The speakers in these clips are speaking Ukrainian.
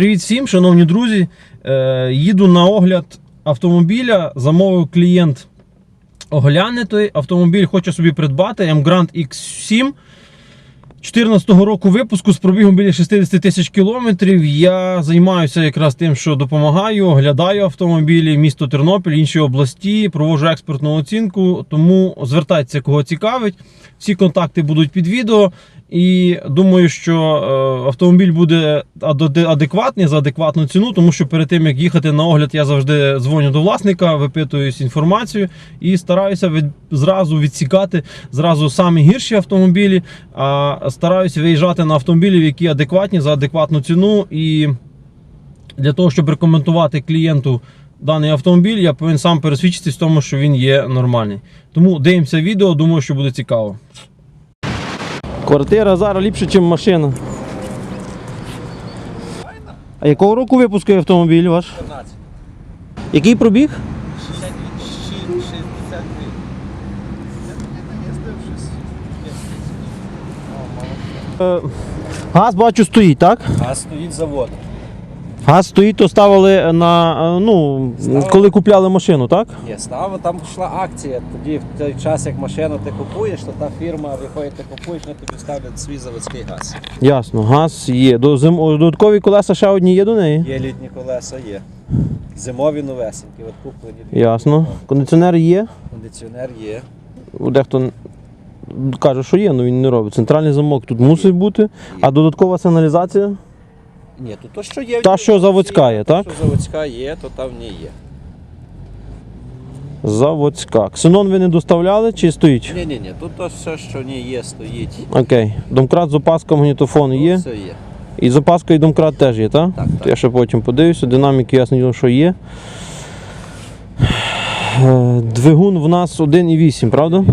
Привіт всім, шановні друзі. Е, їду на огляд автомобіля. Замовив клієнт оглянути. Автомобіль хоче собі придбати M-Grand X7. 2014 року випуску з пробігом біля 60 тисяч кілометрів. Я займаюся якраз тим, що допомагаю, оглядаю автомобілі, місто Тернопіль, інші області, проводжу експертну оцінку. Тому звертайтеся, кого цікавить. Всі контакти будуть під відео. І думаю, що е, автомобіль буде адекватний за адекватну ціну, тому що перед тим як їхати на огляд, я завжди дзвоню до власника, випитуюсь інформацію і стараюся від, зразу відсікати зразу самі гірші автомобілі, а стараюся виїжджати на автомобілі, які адекватні за адекватну ціну. І для того, щоб рекомендувати клієнту даний автомобіль, я повинен сам пересвідчитись в тому, що він є нормальний. Тому дивимося відео, думаю, що буде цікаво. Квартира зараз ліпше, ніж машина. А якого року випуску автомобіль ваш? 15. Який пробіг? 62. Е, Газ бачу стоїть, так? А стоїть завод. Газ стоїть, то ставили на е, ну, Ставили. коли купляли машину, так? Є, става, там йшла акція. Тоді в той час, як машину ти купуєш, то та фірма, в якої ти купуєш, вони тобі ставлять свій заводський газ. Ясно, газ є. До зим... Додаткові колеса ще одні є до неї. Є літні колеса, є. Зимові новесенькі, от куплені. Ясно. Кондиціонер є. Кондиціонер є. Дехто каже, що є, але він не робить. Центральний замок тут мусить бути. А додаткова сигналізація? Ні, то, то що є. Та, що заводська є, так? Та, що заводська є, то там в ній є. Заводська. Ксенон ви не доставляли чи стоїть? Ні, ні, ні, тут то все, що в ній є, стоїть. Окей. Домкрат з опаском, магнітофон є. Все є. І з опаскою домкрат теж є, так? Так, так. Я ще потім подивлюся. Динаміки ясно, що є. Е, Двигун в нас 1,8, правда?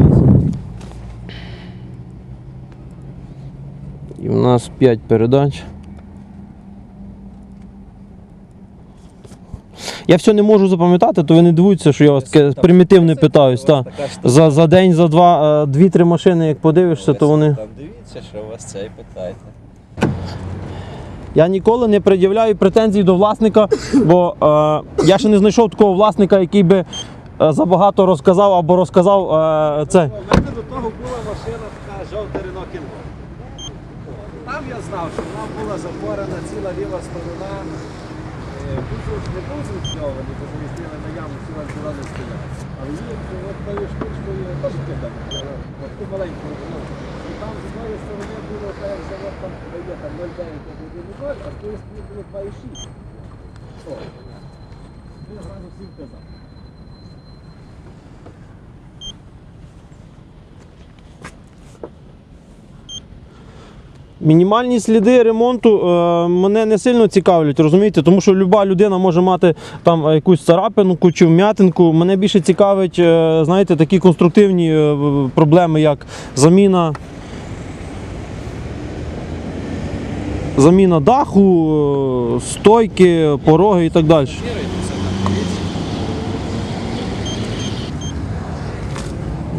І в нас 5 передач. Я все не можу запам'ятати, то ви не дивуйтеся, що я вас таке примітивне питаюсь. Та. За, за день, за два, е, дві-три машини, як подивишся, то вони. Там дивіться, що у вас це і питайте. Я ніколи не пред'являю претензій до власника, бо е, я ще не знайшов такого власника, який би е, забагато розказав або розказав е, це. У мене до того була машина така жовта Renault Kangoo. Там я знав, що вона була запорена ціла ліва сторона. Е, Бузов не був зруйнований, бо замістили на яму, ціла була не стояла. Але її от тою штучкою теж кидали. Таку маленьку. І там з одної сторони було так, як завод там дає там 0,9 1,0, а з тої сторони було 2,6. О. Він зразу всім казав. Мінімальні сліди ремонту е, мене не сильно цікавлять, розумієте? Тому що люба людина може мати там якусь царапинку чи вм'ятинку. Мене більше цікавить, е, знаєте, такі конструктивні е, проблеми, як заміна. Заміна даху, е, стойки, пороги і так далі.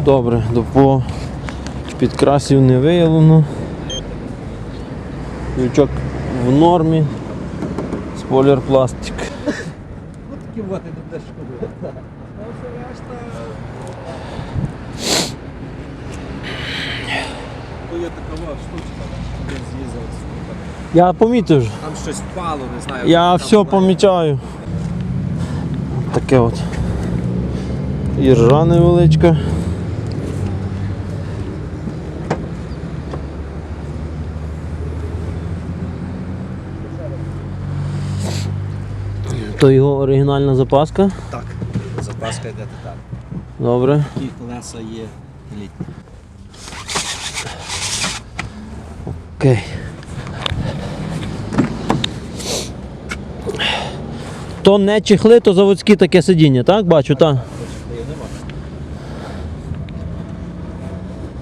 Добре, до по підкрасів не виявлено. Лючок в нормі. Спойлер пластик. Ну такі вот і буде шкода. А все решта. То є така вот штучка, де з'їздив. Я помітив. вже. Там щось впало, не знаю. Я все помічаю. Таке от. Іржа невеличка. То його оригінальна запаска. Так. Запаска йде так. Добре. Такі колеса є літні. Окей. То не чехли, то заводські таке сидіння, так? Бачу, так?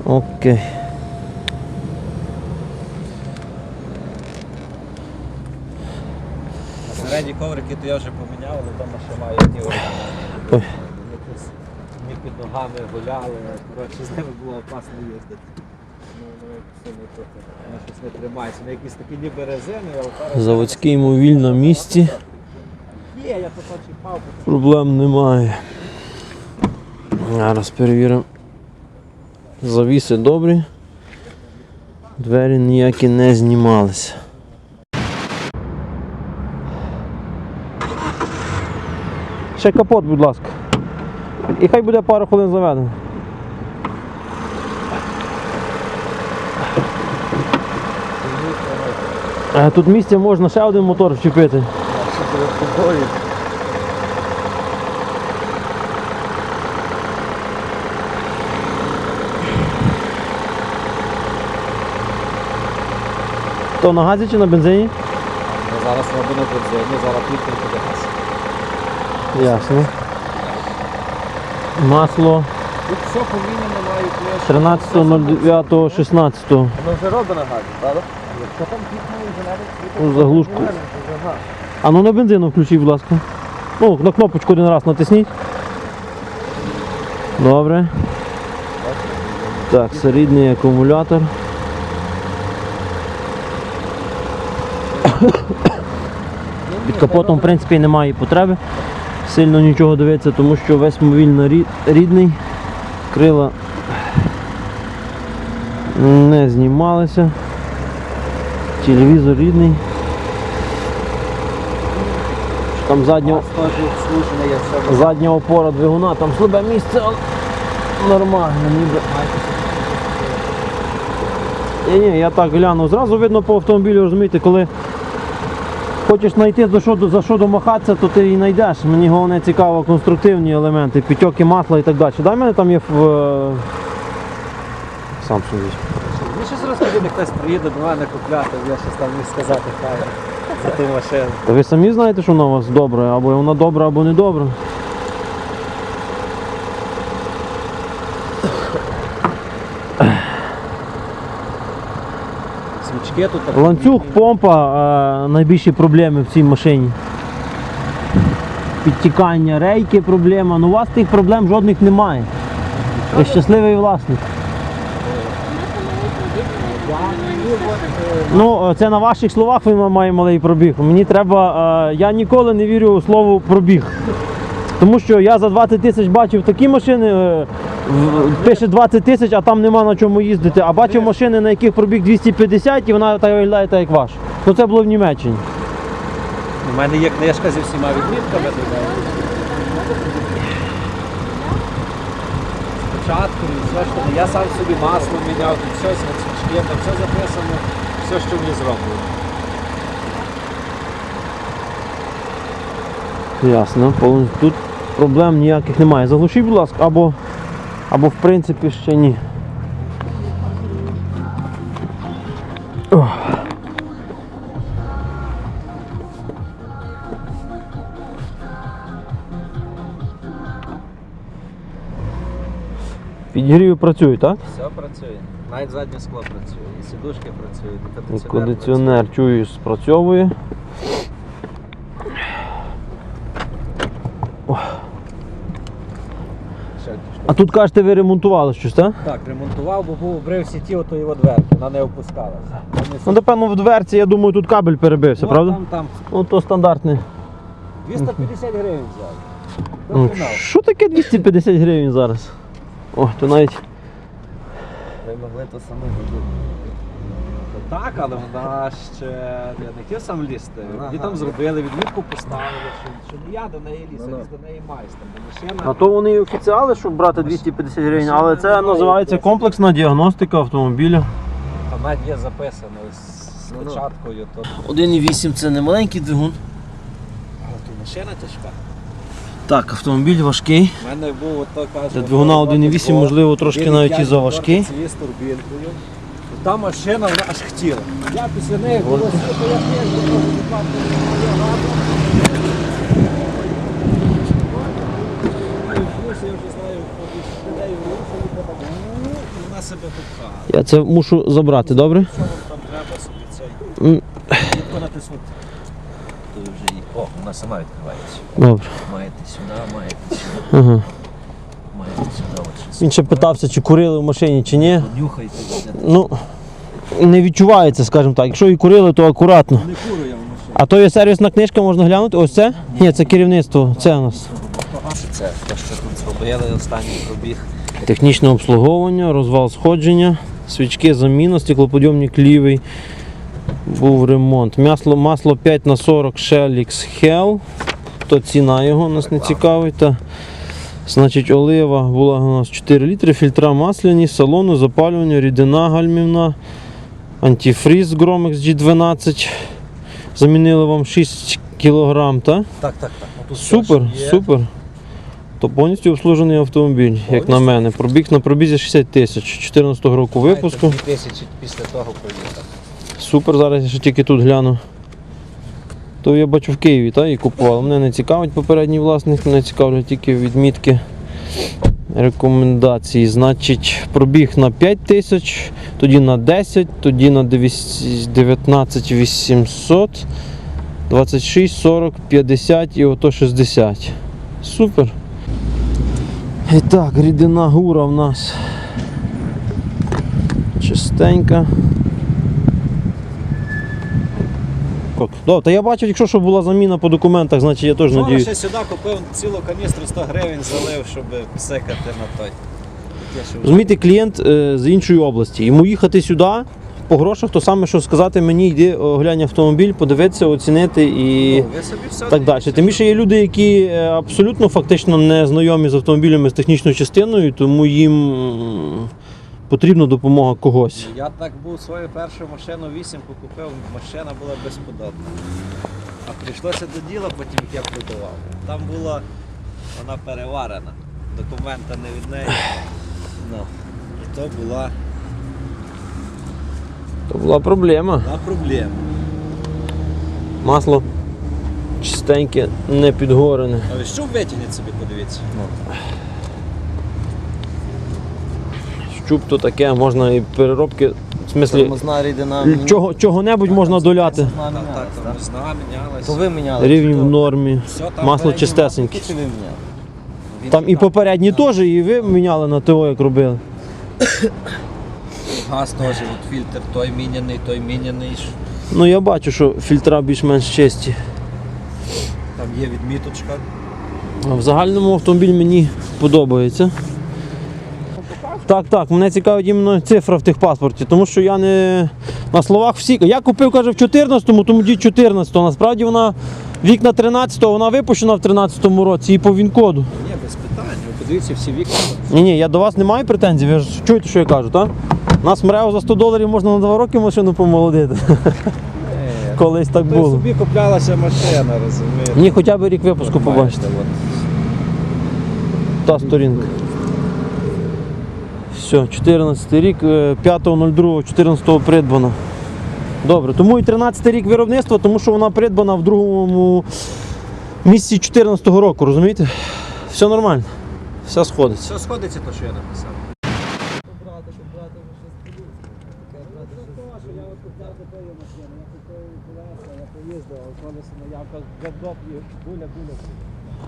Окей. А середні коврики то я вже поміняв, але вдома ще маю ті. Ой. Якось під ногами гуляли, коротше, з ними було опасно їздити. Вона щось не тримається. На якісь такі ніби резини, але зараз... Заводський мовіль на місці. Є, я то чіпав. Проблем немає. Зараз перевіримо. Завіси добрі. Двері ніякі не знімалися. Ще капот, будь ласка. І хай буде пару хвилин заведено. Е, Тут місця можна ще один мотор вчепити. То на газі чи на бензині? Зараз робимо бензині, зараз плітки буде. Ясно. Масло Тут все поміняно, маю плеш. 13.09.16. Воно вже на газі, правда? Якщо там пікнули вже навіть Ну, Заглушку. А ну на бензину включіть, будь ласка. Ну, на кнопочку один раз натисніть. Добре. Так, серійний акумулятор. Під капотом, в принципі, немає потреби. Сильно нічого дивитися, тому що весь мобіль нарі- рідний. Крила не знімалися. Телевізор рідний. Там задня, задня опора двигуна, там слабе місце, нормально, ніби. Ні, ні, я так гляну. Зразу видно по автомобілю, розумієте, коли хочеш знайти за що, за що домахатися, то ти і знайдеш. Мені головне цікаво конструктивні елементи, підтьоки масла і так далі. Дай мене там є в. е, Сам собі. Мені щось розкажи, хтось приїде до мене купляти, я щось там міг сказати хай за ту машину. Та ви самі знаєте, що вона у вас добра, або вона добра, або не добра. Тут так. Ланцюг, помпа е, найбільші проблеми в цій машині. Підтікання рейки проблема. Ну у вас тих проблем жодних немає. Ви щасливий власник. Ну, це на ваших словах він має малий пробіг. Мені треба. е, я ніколи не вірю у слово пробіг. Тому що я за 20 тисяч бачив такі машини, е, пише 20 тисяч, а там нема на чому їздити. А бачив машини, на яких пробіг 250 і вона так виглядає так, як ваш. Ну це було в Німеччині. У мене є книжка зі всіма відмітками. Спочатку все, що я сам собі масло міняв, тут все, свічки, там все записано, все, що мені зроблено. Ясно. Тут проблем ніяких немає. Заглушіть, будь ласка, або, або в принципі ще ні. Ох. Підігріви працюють, так? Все працює. Навіть заднє скло працює, і сідушки працюють, і кондиціонер. Кондиціонер чую спрацьовує. працює. Ще ті А тут кажете, ви ремонтували щось, так? Так, ремонтував, бо був брив в сіті ото його дверки, вона не опускалася. Ну, напевно, в дверці, я думаю, тут кабель перебився, Ну, правда? Там, там Ну, то стандартний. 250 гривень взяв. Ну. Що таке 250 гривень зараз? О, то навіть. Ви могли то саме зробити. Так, але вона ще я не хотів сам лізти. Мені там зробили, відмітку поставили, що, що не я до неї ліз, а ліз до неї майстер. Бо машина На то вони і офіціали, щоб брати 250 гривень, але це називається комплексна діагностика автомобіля. там навіть є записано з печаткою. То... 1,8 це не маленький двигун. Але то машина тяжка. Так, автомобіль важкий. У мене був ото каже. Для двигуна 1,8, можливо, трошки навіть і заважкий. З турбінкою. Та машина вона аж хотіла. Я після неї було то вона себе пихала. Я це мушу забрати, добре? Там треба собі цей? М, натиснути. Тут вже її. О, вона сама відкривається. Добре. Маєте сюди, маєте сюди, Ага. маєте сюди, от щось Він ще питався, чи курили в машині, чи ні. Нюхайте. Ну, не відчувається, скажімо так. Якщо і курили, то акуратно. Не курю я в машині. А то є сервісна книжка, можна глянути. Ось це? Ні, це керівництво. Це у нас. Це те, що тут зробили, останній пробіг. Технічне обслуговування, розвал сходження, свічки заміна, стеклоподйомник лівий. Був ремонт. Масло, масло 5 на 40 Shellix Hell. То ціна його нас не цікавить. Та, значить, олива була у нас 4 літри, фільтра масляні, салону, запалювання, рідина гальмівна, антифріз Gromex G12. Замінили вам 6 кг, так? Так, так, так. Ну, Супер, супер. То повністю обслужений автомобіль, як на мене. Пробіг на пробізі 60 тисяч 14 року випуску. Знаєте, дві тисячі після того проїхав. Супер, зараз я ще тільки тут гляну. То я бачу в Києві, та, і купував. Мене не цікавить попередній власник, мене цікавлять тільки відмітки рекомендації. Значить, пробіг на 5 тисяч, тоді на 10, тоді на 19 800, 26, 40, 50 і ото 60. Супер. І так, рідина гура в нас чистенька. Так, Добре, та я бачив, якщо що була заміна по документах, значить я теж Вчора надіюсь. ще сюди купив цілу каністру 100 гривень залив, щоб псикати на той. Розумієте, клієнт е, з іншої області. Йому їхати сюди по грошах, то саме, що сказати мені, йди оглянь автомобіль, подивитися, оцінити і Ну, ви собі все так далі. дивіться. Тим більше є люди, які е, абсолютно фактично не знайомі з автомобілями з технічною частиною, тому їм м, потрібна допомога когось. Я так був свою першу машину вісімку купив, машина була безподобна. А прийшлося до діла, потім як я продавав. Там була вона переварена. Документа не від неї. Ну, і то була То була проблема. на проблема. Масло чистеньке, не підгорене. А ви що витягніть собі, подивіться. Щуп то таке, можна і переробки. В смислі, Тормозна рідина. чого, чого-небудь можна доляти. Вона мінялась, так, так? там мінялась. То ви міняли. Рівень чи в нормі. Все там Масло передні чистесеньке. Чи ви міняли? Він Там і попередні теж, і ви міняли на ТО, як робили. Газ теж, от фільтр той міняний, той міняний. Ну я бачу, що фільтра більш-менш чисті. Там є відміточка. А в загальному автомобіль мені подобається. Так, так, мене цікавить іменно цифра в техпаспорті, тому що я не на словах всі. Я купив, каже, в 14-му, тому дій 14-го. Насправді вона вікна 13-го, вона випущена в 13-му році і по він-коду. Ні, без питань. Ви подивіться всі вікна. Ні, ні, я до вас не маю претензій, ви ж чуєте, що я кажу, так? У нас мрео за 100 доларів можна на 2 роки машину помолодити. Колись так Ти було. собі куплялася машина, розумієте? Ні, хоча б рік випуску от. Та сторінка. Все, 14 рік, е, 5.02.14 придбано. Добре, тому і 13 рік виробництва, тому що вона придбана в другому місяці 14 року, розумієте? Все нормально. Все сходиться. Все сходиться, то що я написав.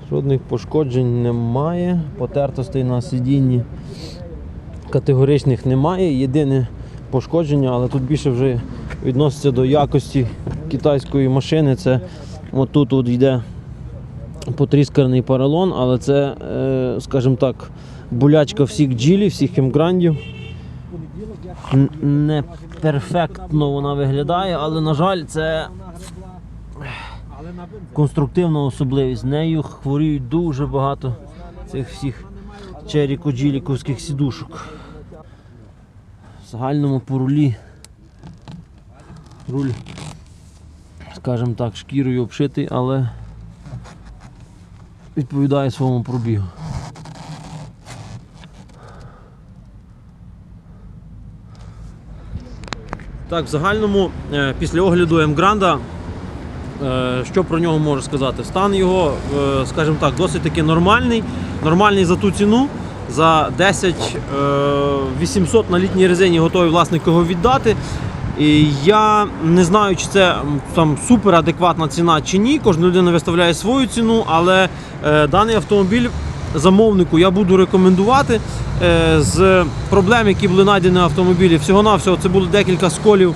Жодних пошкоджень немає, потертостей на сидінні категоричних немає. Єдине пошкодження, але тут більше вже відноситься до якості китайської машини. Це отут от йде потрісканий поролон, але це, е, скажімо так, болячка всіх джілі, всіх емграндів. Не перфектно вона виглядає, але, на жаль, це конструктивна особливість. Нею хворіють дуже багато цих всіх черіко-джиліковських сідушок. В загальному по рулі. Руль, скажімо так, шкірою обшитий, але відповідає своєму пробігу. Так, в загальному, е, після огляду М-Гранда Е, Що про нього можу сказати? Стан його, е, скажімо так, досить таки нормальний. Нормальний за ту ціну. За 10 е, 800 на літній резині готовий власник його віддати. І я не знаю, чи це там суперадекватна ціна чи ні. Кожна людина виставляє свою ціну, але е, даний автомобіль замовнику я буду рекомендувати е, з проблем, які були знайдені на автомобілі. Всього-навсього це було декілька сколів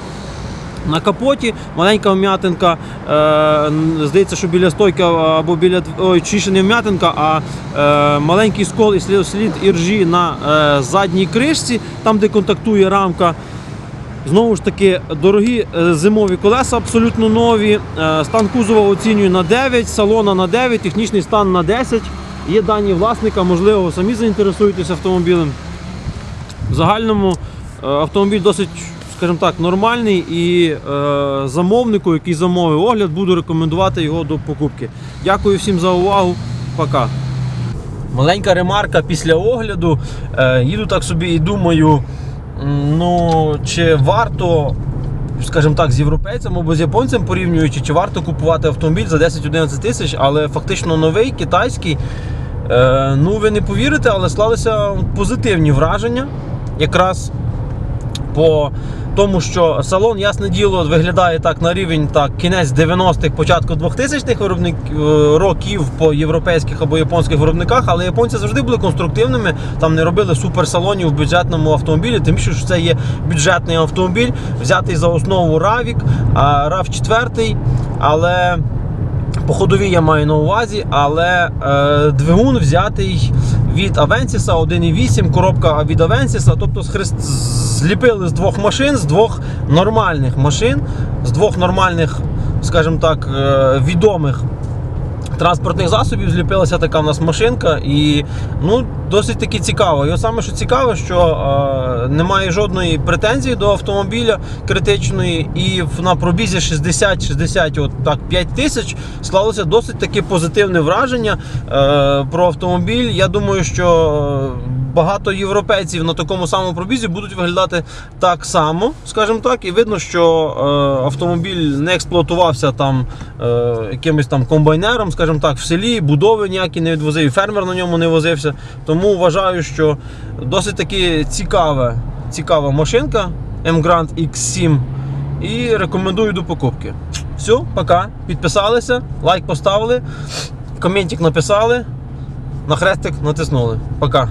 на капоті, маленька вм'ятинка, е, здається, що біля стойки або біля ой, не вм'ятинка, а е, маленький скол і слід, іржі на е, задній кришці, там де контактує рамка. Знову ж таки, дорогі зимові колеса абсолютно нові. Стан кузова оцінюю на 9, салона на 9, технічний стан на 10. Є дані власника, можливо, самі заінтересуєтесь автомобілем. В загальному автомобіль досить, скажімо так, нормальний і е, замовнику, який замовив огляд, буду рекомендувати його до покупки. Дякую всім за увагу. Пока. Маленька ремарка після огляду. Е, їду так собі і думаю, ну чи варто. Скажімо так, з європейцем або з японцем порівнюючи, чи варто купувати автомобіль за 10-11 тисяч, але фактично новий китайський. Е, ну, ви не повірите, але склалися позитивні враження. Якраз по тому, що салон, ясне діло, виглядає так на рівень так, кінець 90-х, початку 2000-х виробник, е, років по європейських або японських виробниках, але японці завжди були конструктивними, там не робили суперсалонів в бюджетному автомобілі, тим більше, що це є бюджетний автомобіль, взятий за основу Равік, RAV 4, але. По ходовій я маю на увазі, але е, двигун взятий від Авенсіса 1.8, коробка від Авенсіса, тобто зліпили з двох машин, з двох нормальних машин, з двох нормальних, скажімо так, е, відомих транспортних засобів зліпилася така в нас машинка, і ну досить таки цікаво. І от саме що цікаве, що е, немає жодної претензії до автомобіля критичної, і на пробізі 60-60 от так 5 тисяч склалося досить таки позитивне враження е, про автомобіль. Я думаю, що е, багато європейців на такому самому пробізі будуть виглядати так само, скажімо так, і видно, що е, автомобіль не експлуатувався там е, якимось там комбайнером, скажімо так, в селі, будови ніякі не відвозив, фермер на ньому не возився. Тому вважаю, що досить таки цікава, цікава машинка M-Grand X7 і рекомендую до покупки. Все, пока. Підписалися, лайк поставили, коментик написали, на хрестик натиснули. Пока.